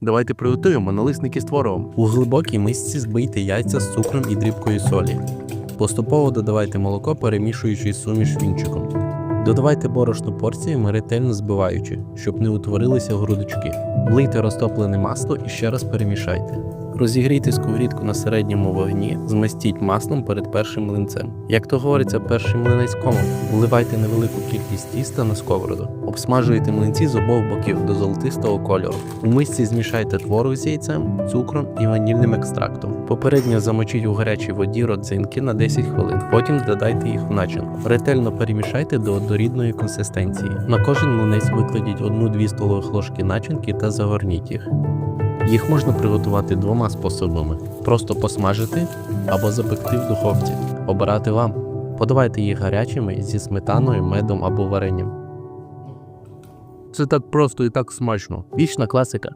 Давайте приготуємо налисники з творогом. У глибокій мисці збийте яйця з цукром і дрібкою солі. Поступово додавайте молоко, перемішуючи суміш вінчиком. Додавайте борошно порціями, ретельно збиваючи, щоб не утворилися грудочки. Влийте розтоплене масло і ще раз перемішайте. Розігрійте сковорідку на середньому вогні, змастіть маслом перед першим млинцем. Як то говориться, перший млинець комом. Вливайте невелику кількість тіста на сковороду. Обсмажуйте млинці з обох боків до золотистого кольору. У мисці змішайте творог з яйцем, цукром і ванільним екстрактом. Попередньо замочіть у гарячій воді родзинки на 10 хвилин. Потім додайте їх в начинку. Ретельно перемішайте до однорідної консистенції. На кожен млинець викладіть 1-2 столових ложки начинки та загорніть їх. Їх можна приготувати двома способами: просто посмажити або запекти в духовці. Обирати вам. Подавайте їх гарячими зі сметаною, медом або варенням. Це так просто і так смачно. Вічна класика.